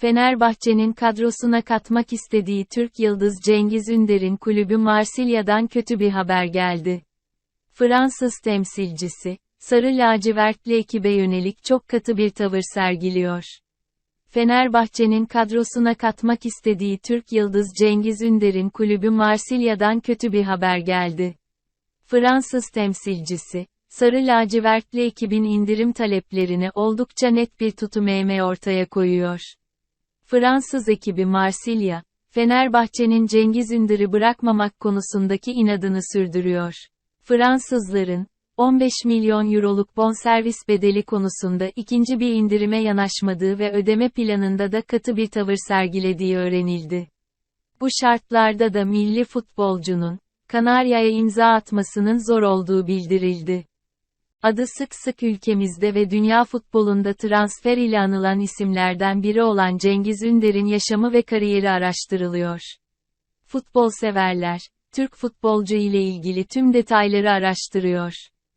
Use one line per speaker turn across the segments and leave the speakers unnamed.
Fenerbahçe'nin kadrosuna katmak istediği Türk yıldız Cengiz Ünder'in kulübü Marsilya'dan kötü bir haber geldi. Fransız temsilcisi, Sarı lacivertli ekibe yönelik çok katı bir tavır sergiliyor. Fenerbahçe'nin kadrosuna katmak istediği Türk yıldız Cengiz Ünder'in kulübü Marsilya'dan kötü bir haber geldi. Fransız temsilcisi, Sarı lacivertli ekibin indirim taleplerini oldukça net bir tutum eğme ortaya koyuyor. Fransız ekibi Marsilya, Fenerbahçe'nin Cengiz Ünder'i bırakmamak konusundaki inadını sürdürüyor. Fransızların, 15 milyon euroluk bonservis bedeli konusunda ikinci bir indirime yanaşmadığı ve ödeme planında da katı bir tavır sergilediği öğrenildi. Bu şartlarda da milli futbolcunun, Kanarya'ya imza atmasının zor olduğu bildirildi. Adı sık sık ülkemizde ve dünya futbolunda transfer ile anılan isimlerden biri olan Cengiz Ünder'in yaşamı ve kariyeri araştırılıyor. Futbol severler, Türk futbolcu ile ilgili tüm detayları araştırıyor.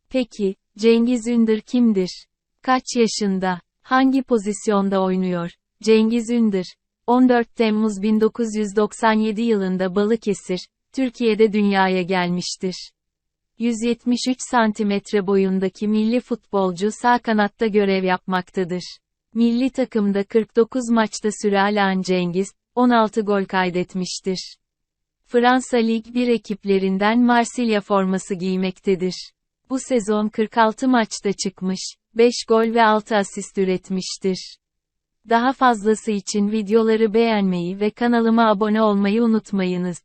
Peki, Cengiz Ünder kimdir? Kaç yaşında? Hangi pozisyonda oynuyor? Cengiz Ünder, 14 Temmuz 1997 yılında Balıkesir, Türkiye'de dünyaya gelmiştir. 173 santimetre boyundaki milli futbolcu sağ kanatta görev yapmaktadır. Milli takımda 49 maçta süre alan Cengiz, 16 gol kaydetmiştir. Fransa Lig 1 ekiplerinden Marsilya forması giymektedir. Bu sezon 46 maçta çıkmış, 5 gol ve 6 asist üretmiştir. Daha fazlası için videoları beğenmeyi ve kanalıma abone olmayı unutmayınız.